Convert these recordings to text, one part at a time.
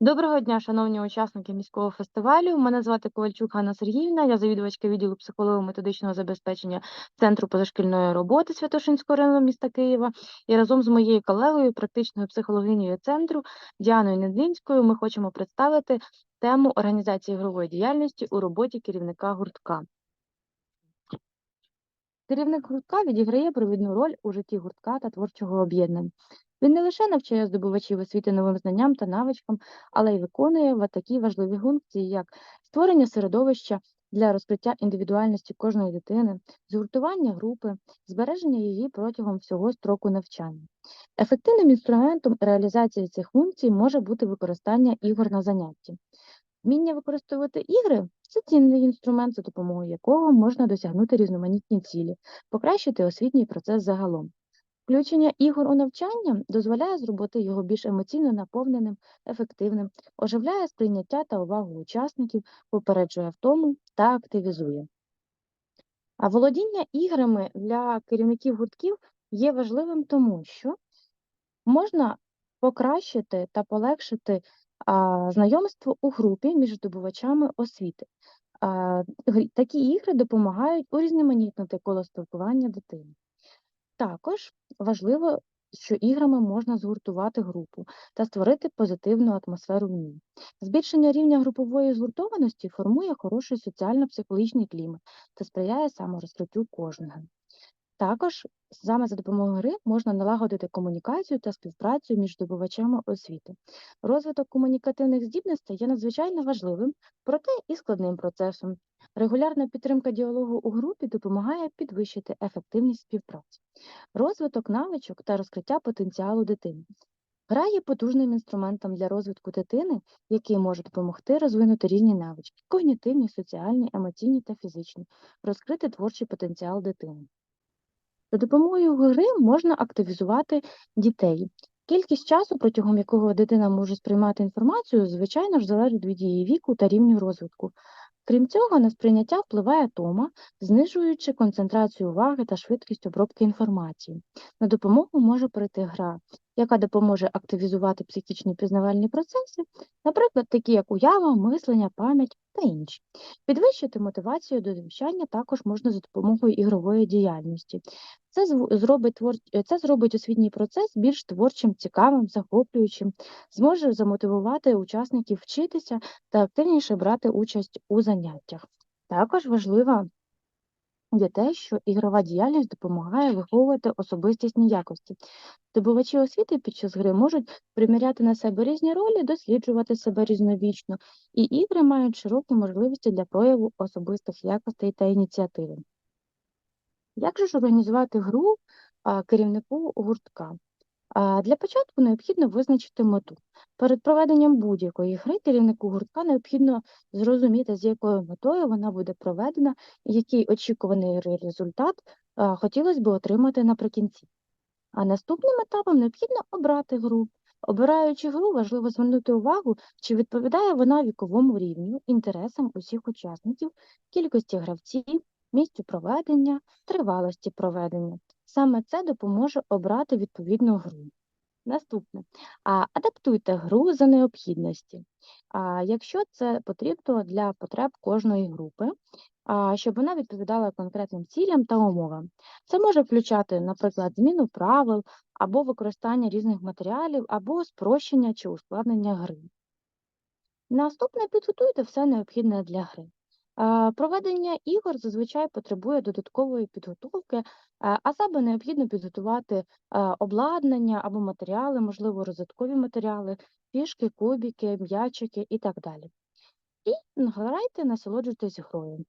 Доброго дня, шановні учасники міського фестивалю. Мене звати Ковальчук Ганна Сергіївна, я завідувачка відділу психолого-методичного забезпечення Центру позашкільної роботи Святошинського району міста Києва. І разом з моєю колегою, практичною психологинею центру Діаною Недлінською, ми хочемо представити тему організації ігрової діяльності у роботі керівника гуртка. Керівник гуртка відіграє провідну роль у житті гуртка та творчого об'єднання. Він не лише навчає здобувачів освіти новим знанням та навичкам, але й виконує такі важливі функції, як створення середовища для розкриття індивідуальності кожної дитини, згуртування групи, збереження її протягом всього строку навчання. Ефективним інструментом реалізації цих функцій може бути використання ігор на занятті. Вміння використовувати ігри це цінний інструмент, за допомогою якого можна досягнути різноманітні цілі, покращити освітній процес загалом. Включення ігор у навчання дозволяє зробити його більш емоційно наповненим, ефективним, оживляє сприйняття та увагу учасників, попереджує втому та активізує. А володіння іграми для керівників гуртків є важливим тому, що можна покращити та полегшити а, знайомство у групі між здобувачами освіти. А, такі ігри допомагають урізноманітнити коло спілкування дитини. Також важливо, що іграми можна згуртувати групу та створити позитивну атмосферу в ній. Збільшення рівня групової згуртованості формує хороший соціально-психологічний клімат та сприяє саморозкриттю кожного. Також саме за допомогою гри можна налагодити комунікацію та співпрацю між здобувачами освіти. Розвиток комунікативних здібностей є надзвичайно важливим, проте і складним процесом. Регулярна підтримка діалогу у групі допомагає підвищити ефективність співпраці, розвиток навичок та розкриття потенціалу дитини. Гра є потужним інструментом для розвитку дитини, який може допомогти розвинути різні навички когнітивні, соціальні, емоційні та фізичні, розкрити творчий потенціал дитини. За допомогою гри можна активізувати дітей. Кількість часу, протягом якого дитина може сприймати інформацію, звичайно ж, залежить від її віку та рівню розвитку. Крім цього, на сприйняття впливає тома, знижуючи концентрацію уваги та швидкість обробки інформації. На допомогу може прийти гра, яка допоможе активізувати психічні пізнавальні процеси, наприклад, такі як уява, мислення, пам'ять та інші. Підвищити мотивацію до навчання також можна за допомогою ігрової діяльності. Це зробить твор... це зробить освітній процес більш творчим, цікавим, захоплюючим, зможе замотивувати учасників вчитися та активніше брати участь у заняттях. Також важливо є те, що ігрова діяльність допомагає виховувати особистісні якості. Здобувачі освіти під час гри можуть приміряти на себе різні ролі, досліджувати себе різновічно, і ігри мають широкі можливості для прояву особистих якостей та ініціативи. Як же ж організувати гру керівнику гуртка? Для початку необхідно визначити мету. Перед проведенням будь-якої гри керівнику гуртка необхідно зрозуміти, з якою метою вона буде проведена і який очікуваний результат хотілося б отримати наприкінці. А наступним етапом необхідно обрати гру. Обираючи гру, важливо звернути увагу, чи відповідає вона віковому рівню, інтересам усіх учасників, кількості гравців, місцю проведення, тривалості проведення. Саме це допоможе обрати відповідну гру. Наступне. Адаптуйте гру за необхідності. А, якщо це потрібно для потреб кожної групи, а, щоб вона відповідала конкретним цілям та умовам. Це може включати, наприклад, зміну правил або використання різних матеріалів, або спрощення чи ускладнення гри. Наступне підготуйте все необхідне для гри. Проведення ігор зазвичай потребує додаткової підготовки, а саме необхідно підготувати обладнання або матеріали, можливо, розвиткові матеріали, фішки, кубики, м'ячики і так далі. І грайте, насолоджуйтесь грою.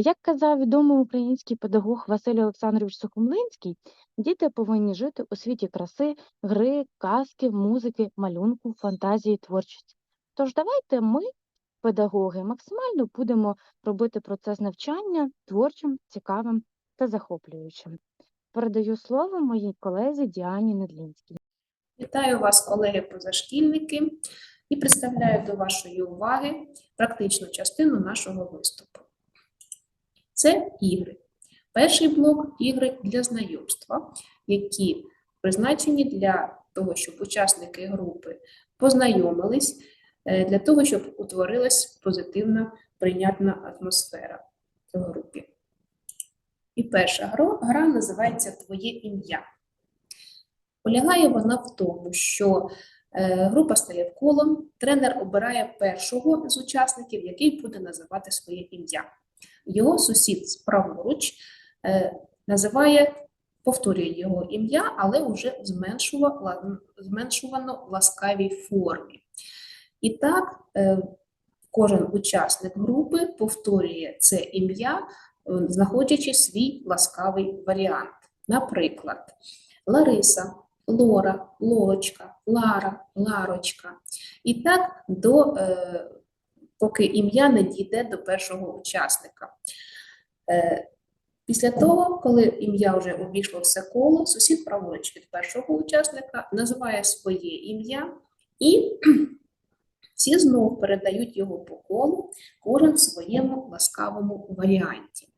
Як казав відомий український педагог Василь Олександрович Сухомлинський, діти повинні жити у світі краси, гри, казки, музики, малюнку, фантазії, творчості. Тож давайте ми, педагоги, максимально будемо робити процес навчання творчим, цікавим та захоплюючим. Передаю слово моїй колезі Діані Недлінській. Вітаю вас, колеги-позашкільники, і представляю до вашої уваги практичну частину нашого виступу. Це ігри. Перший блок ігри для знайомства, які призначені для того, щоб учасники групи познайомились, для того, щоб утворилась позитивна прийнятна атмосфера в групі. І перша гра, гра називається Твоє ім'я. Полягає вона в тому, що е, група стає в коло, тренер обирає першого з учасників, який буде називати своє ім'я. Його сусід праворуч е, називає, повторює його ім'я, але вже в зменшувано ласкавій формі. І так, е, кожен учасник групи повторює це ім'я, е, знаходячи свій ласкавий варіант. Наприклад, Лариса, Лора, Лорочка, Лара, Ларочка. І так до, е, поки ім'я не дійде до першого учасника. Після того, коли ім'я вже обійшло все коло, сусід праворуч від першого учасника називає своє ім'я і всі знов передають його по колу, кожен в своєму ласкавому варіанті.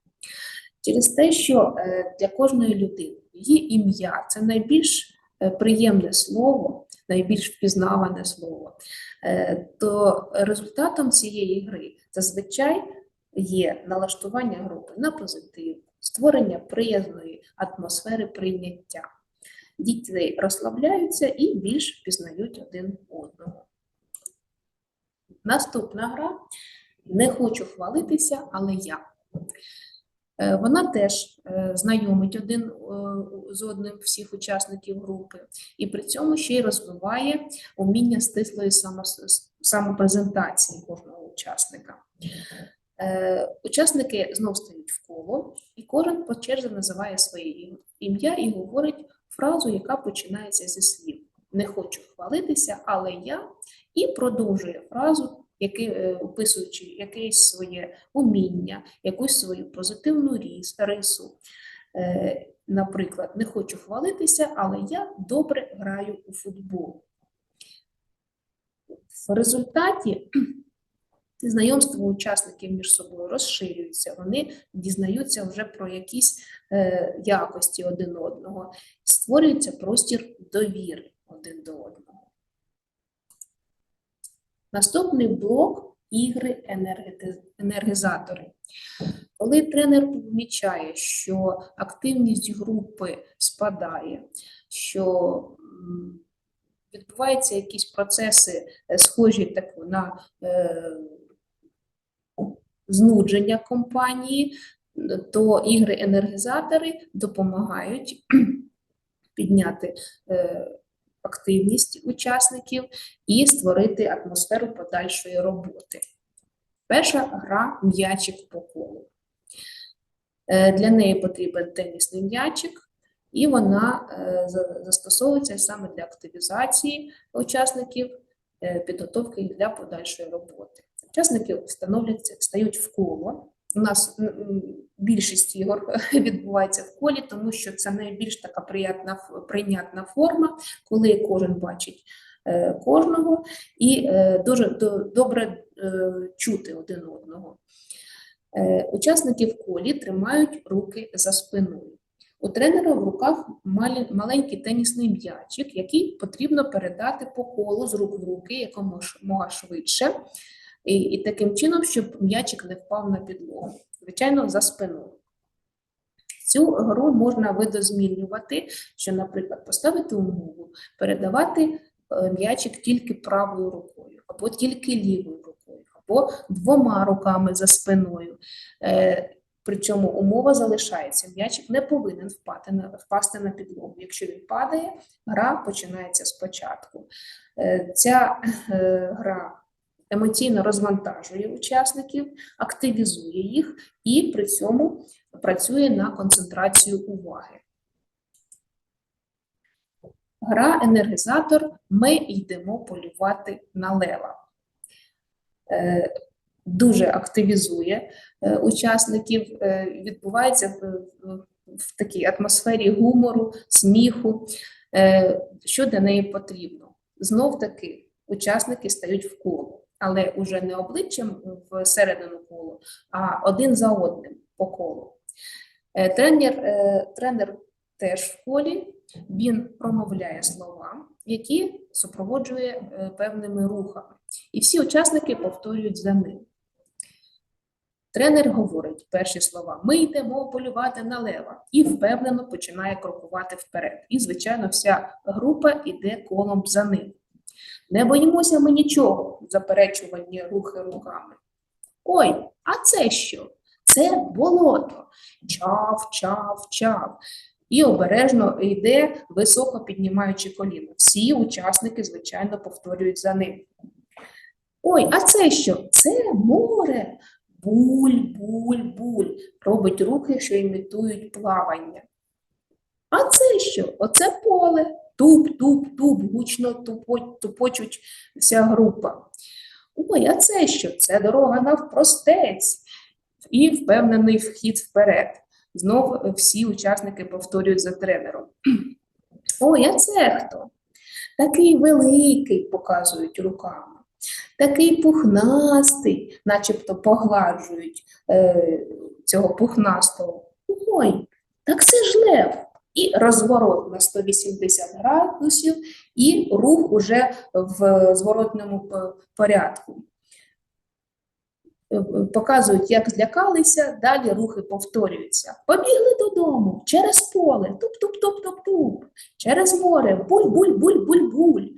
Через те, що е, для кожної людини її ім'я це найбільш е, приємне слово, найбільш впізнаване слово, е, то результатом цієї гри зазвичай є налаштування групи на позитив, створення приязної атмосфери прийняття. Діти розслабляються і більш впізнають один одного. Наступна гра не хочу хвалитися, але я. Е, Вона теж е, знайомить один е, з одним всіх учасників групи, і при цьому ще й розвиває уміння стислої самопрезентації кожного учасника. Учасники знов стають в коло, і кожен по черзі називає своє ім'я і говорить фразу, яка починається зі слів Не хочу хвалитися, але я, і продовжує фразу, яки, е, описуючи якесь своє уміння, якусь свою позитивну ріс, рису. Е, Наприклад, не хочу хвалитися, але я добре граю у футбол. В результаті знайомство учасників між собою розширюється, вони дізнаються вже про якісь е, якості один одного, створюється простір довіри один до одного. Наступний блок ігри енергізатори. Коли тренер помічає, що активність групи спадає, що відбуваються якісь процеси, е, схожі так на е, знудження компанії, то ігри-енергізатори допомагають підняти е, активність учасників і створити атмосферу подальшої роботи. Перша гра м'ячик по колу. Е, Для неї потрібен тенісний м'ячик, і вона е, застосовується саме для активізації учасників, е, підготовки для подальшої роботи. Учасники встановляться, стають в коло. У нас більшість ігор відбувається в колі, тому що це найбільш така приятна, прийнятна форма, коли кожен бачить е, кожного і е, дуже до- добре е, чути один одного. Учасники в колі тримають руки за спиною. У тренера в руках маленький тенісний м'ячик, який потрібно передати по колу з рук в руки якомога швидше, і, і таким чином, щоб м'ячик не впав на підлогу, звичайно, за спиною. Цю гру можна видозмінювати, що, наприклад, поставити умову, передавати е, м'ячик тільки правою рукою, або тільки лівою рукою, або двома руками за спиною. Е, Причому умова залишається. М'ячик не повинен впати на, впасти на підлогу. Якщо він падає, гра починається спочатку. Е, Ця гра емоційно розвантажує учасників, активізує їх і при цьому працює на концентрацію уваги. Гра енергізатор Ми йдемо полювати на лева. Е, Дуже активізує е, учасників, е, відбувається в, такій атмосфері гумору, сміху. Що для неї потрібно? Знов таки учасники стають в коло, але уже не обличчям в середину колу, а один за одним по колу. Е, Тренер, е, тренер теж в колі, він промовляє слова, які супроводжує е, певними рухами. І всі учасники повторюють за ним. Тренер говорить перші слова: ми йдемо полювати на лева і впевнено починає крокувати вперед. І, звичайно, вся група йде колом за ним. Не боїмося ми нічого, заперечувані рухи руками. Ой, а це що? Це болото. Чав, чав, чав. І обережно йде, високо піднімаючи коліно. Всі учасники, звичайно, повторюють за ним. Ой, а це що? Це море. Буль, буль, буль. Робить рухи, що імітують плавання. А це що? Оце поле. Туп, туп, туп, гучно тупо- тупочуть вся група. Ой, а це що? Це дорога навпростець. І впевнений вхід вперед. Знов всі учасники повторюють за тренером. Ой, а це хто? Такий великий, показують руками. Такий пухнастий, начебто погладжують е, цього пухнастого. Ой, так це ж лев. І розворот на 180 градусів, і рух уже в зворотному порядку. Е, е, Показують, як злякалися, далі рухи повторюються. Побігли додому, через поле, туп-туп-туп-туп-туп, через море, буль-буль-буль-буль-буль,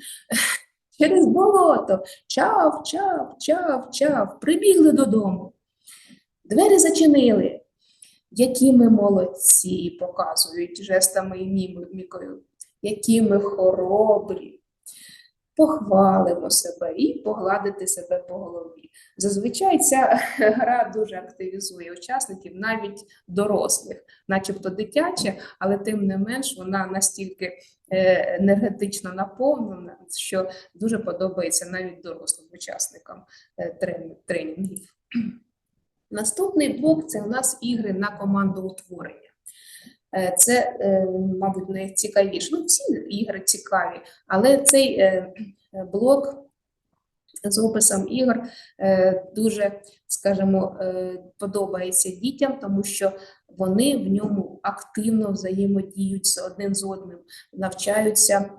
через болото, чав, чав, чав, чав, прибігли додому. Двері зачинили. Які ми молодці, показують жестами і мімікою, які ми хоробрі. Похвалимо себе і погладити себе по голові. Зазвичай ця гра дуже активізує учасників, навіть дорослих, начебто дитяча, але тим не менш вона настільки е, енергетично наповнена, що дуже подобається навіть дорослим учасникам е, тренінгів. Наступний блок це у нас ігри на командоутворення. Е, Це, е, мабуть, найцікавіше. Ну, всі ігри цікаві, але цей е, блок з описом ігор дуже, скажімо, подобається дітям, тому що вони в ньому активно взаємодіють один з одним, навчаються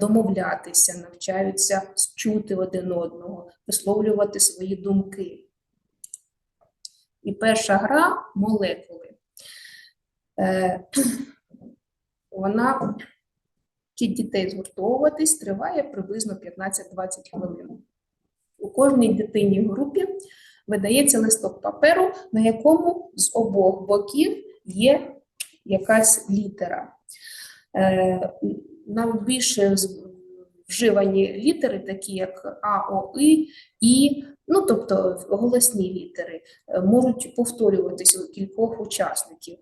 домовлятися, навчаються чути один одного, висловлювати свої думки. І перша гра молекули. Е, Вона вчить дітей згуртовуватись, триває приблизно 15-20 хвилин. У кожній дитині групі видається листок паперу, на якому з обох боків є якась літера. Е, Найбільше вживані літери, такі як А, О, І, І, ну тобто голосні літери, е, можуть повторюватися у кількох учасників.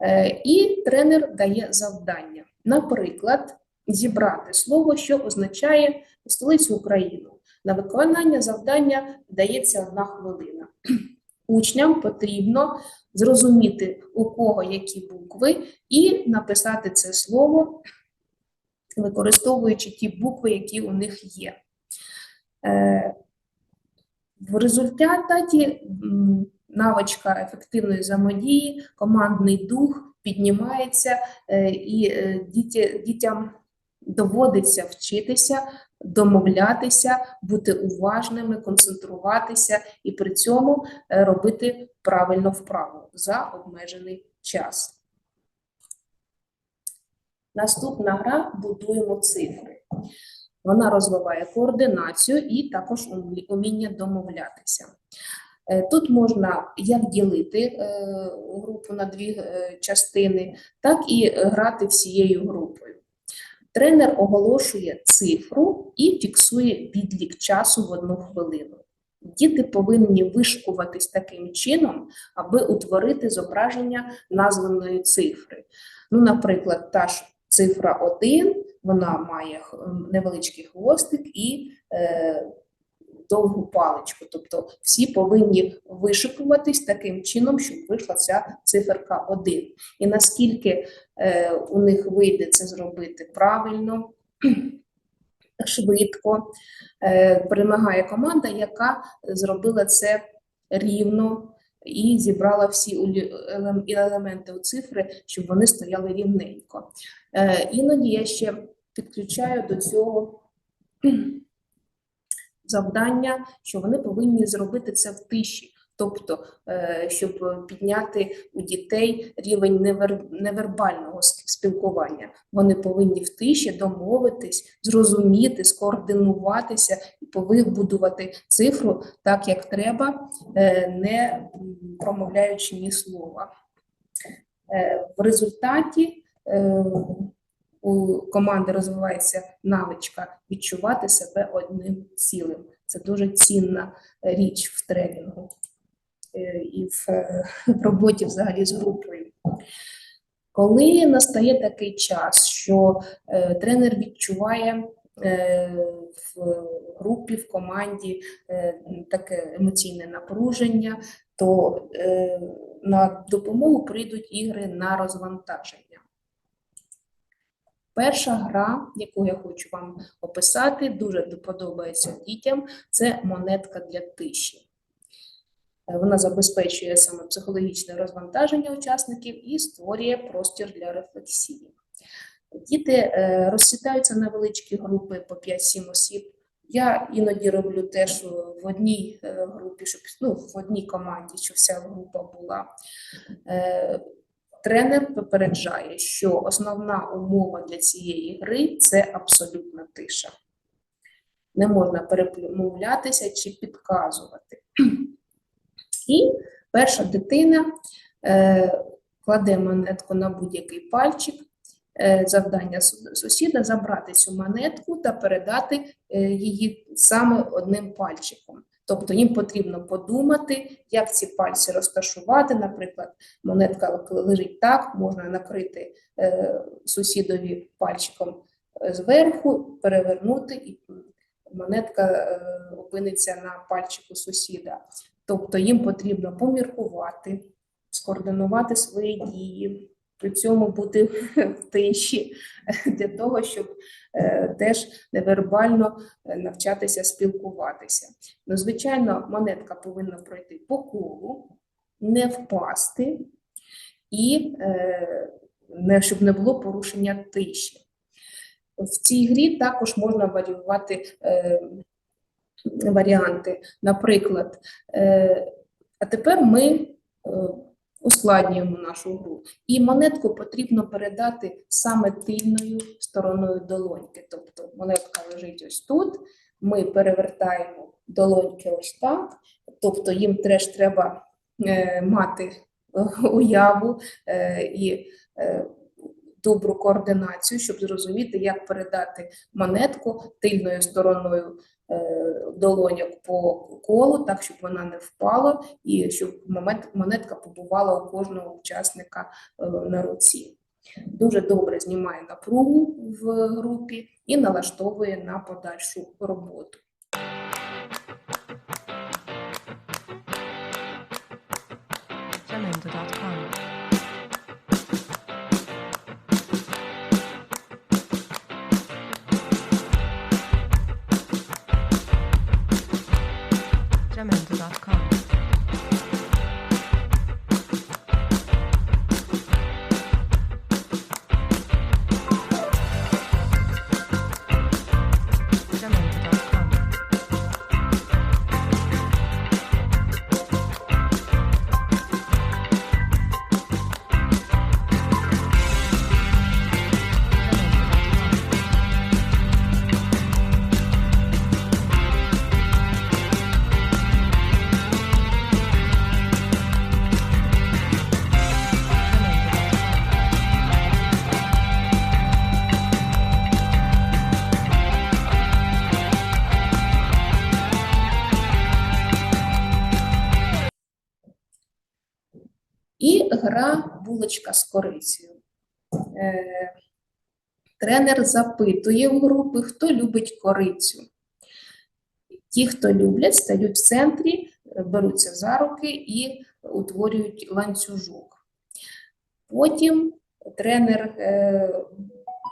Е, І тренер дає завдання, наприклад, зібрати слово, що означає столицю України. На виконання завдання дається одна хвилина. Учням потрібно зрозуміти, у кого які букви, і написати це слово, використовуючи ті букви, які у них є. Е, В результаті навичка ефективної взаємодії, командний дух піднімається, е, і е, дітям доводиться вчитися, домовлятися, бути уважними, концентруватися і при цьому робити правильно вправу за обмежений час. Наступна гра будуємо цифри. Вона розвиває координацію і також уміння домовлятися. Е, Тут можна як ділити е, групу на дві е, частини, так і грати всією групою. Тренер оголошує цифру і фіксує відлік часу в одну хвилину. Діти повинні вишкуватись таким чином, аби утворити зображення названої цифри. Ну, наприклад, та ж цифра 1, вона має невеличкий хвостик і е, довгу паличку. Тобто всі повинні вишикуватись таким чином, щоб вийшла ця циферка 1. І наскільки е, у них вийде це зробити правильно, швидко, е, перемагає команда, яка зробила це рівно і зібрала всі елементи у цифри, щоб вони стояли рівненько. Е, Іноді я ще підключаю до цього завдання, що вони повинні зробити це в тиші, тобто, е, щоб підняти у дітей рівень невербального спілкування. Вони повинні в тиші домовитись, зрозуміти, скоординуватися і вибудувати цифру так, як треба, е, не промовляючи ні слова. Е, В результаті у команди розвивається навичка відчувати себе одним цілим. Це дуже цінна річ в тренінгу і в, е, роботі взагалі з групою. Коли настає такий час, що е, тренер відчуває е, в групі, в команді е, таке емоційне напруження, то е, на допомогу прийдуть ігри на розвантаження. Перша гра, яку я хочу вам описати, дуже подобається дітям, це монетка для тиші. Е, Вона забезпечує саме психологічне розвантаження учасників і створює простір для рефлексії. Діти е, розсідаються на величкі групи по 5-7 осіб. Я іноді роблю теж в одній е, групі, щоб ну, в одній команді, щоб вся група була. Тренер попереджає, що основна умова для цієї гри це абсолютна тиша. Не можна перемовлятися чи підказувати. І перша дитина е, кладе монетку на будь-який пальчик. Е, завдання сусіда забрати цю монетку та передати е, її саме одним пальчиком. Тобто їм потрібно подумати, як ці пальці розташувати. Наприклад, монетка лежить так, можна накрити е, сусідові пальчиком е, зверху, перевернути, і монетка е, опиниться на пальчику сусіда. Тобто їм потрібно поміркувати, скоординувати свої дії, при цьому бути в тиші для того, щоб е, теж невербально е, навчатися спілкуватися. Ну, звичайно, монетка повинна пройти по колу, не впасти і е, не, щоб не було порушення тиші. В цій грі також можна варіювати варіанти. Наприклад, е, а тепер ми е, ускладнюємо нашу гру. І монетку потрібно передати саме тильною стороною долоньки. Тобто монетка лежить ось тут, ми перевертаємо долоньки ось так, тобто їм теж треба е, мати уяву і добру координацію, щоб зрозуміти, як передати монетку тильною стороною долоньок по колу, так щоб вона не впала, і щоб монетка побувала у кожного учасника е, на руці. Дуже добре знімає напругу в групі і налаштовує на подальшу роботу. Jamendo.com. гра булочка з корицею. Е, Тренер запитує у групи, хто любить корицю. Ті, хто люблять, стають в центрі, беруться за руки і утворюють ланцюжок. Потім тренер е,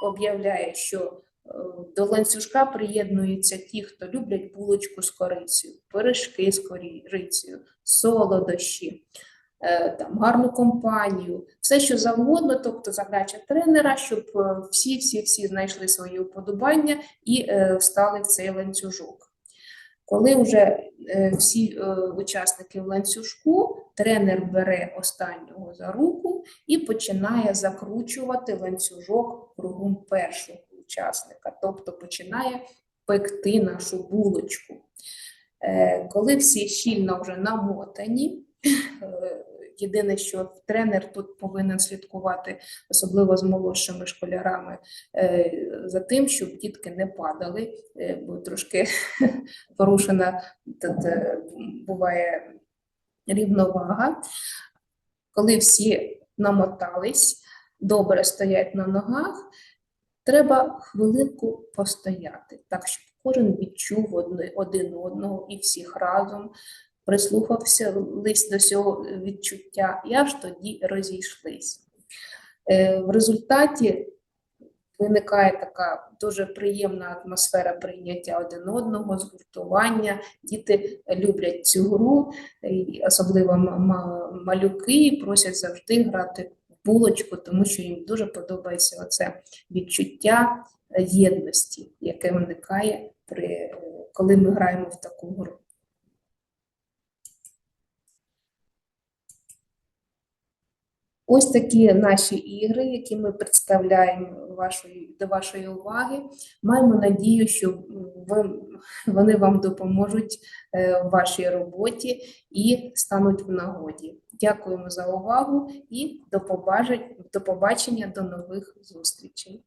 об'являє, що е, до ланцюжка приєднуються ті, хто люблять булочку з корицею, пиріжки з корицею, солодощі, там, гарну компанію, все, що завгодно, тобто задача тренера, щоб всі-всі-всі знайшли свої уподобання і е, встали в цей ланцюжок. Коли вже е, всі е, учасники в ланцюжку, тренер бере останнього за руку і починає закручувати ланцюжок кругом першого учасника, тобто починає пекти нашу булочку. Е, Коли всі щільно вже намотані, е, єдине, що тренер тут повинен слідкувати, особливо з молодшими школярами, е, за тим, щоб дітки не падали, е, бо трошки порушена тут, е, буває рівновага. Коли всі намотались, добре стоять на ногах, треба хвилинку постояти, так щоб кожен відчув один одного і всіх разом прислухався до цього відчуття, і аж тоді розійшлись. Е, В результаті виникає така дуже приємна атмосфера прийняття один одного, згуртування. Діти люблять цю гру, особливо ма- ма- малюки просять завжди грати в булочку, тому що їм дуже подобається оце відчуття єдності, яке виникає при коли ми граємо в таку гру. Ось такі наші ігри, які ми представляємо вашої, до вашої уваги. Маємо надію, що ви, вони вам допоможуть е, в вашій роботі і стануть в нагоді. Дякуємо за увагу і до побачення, до нових зустрічей.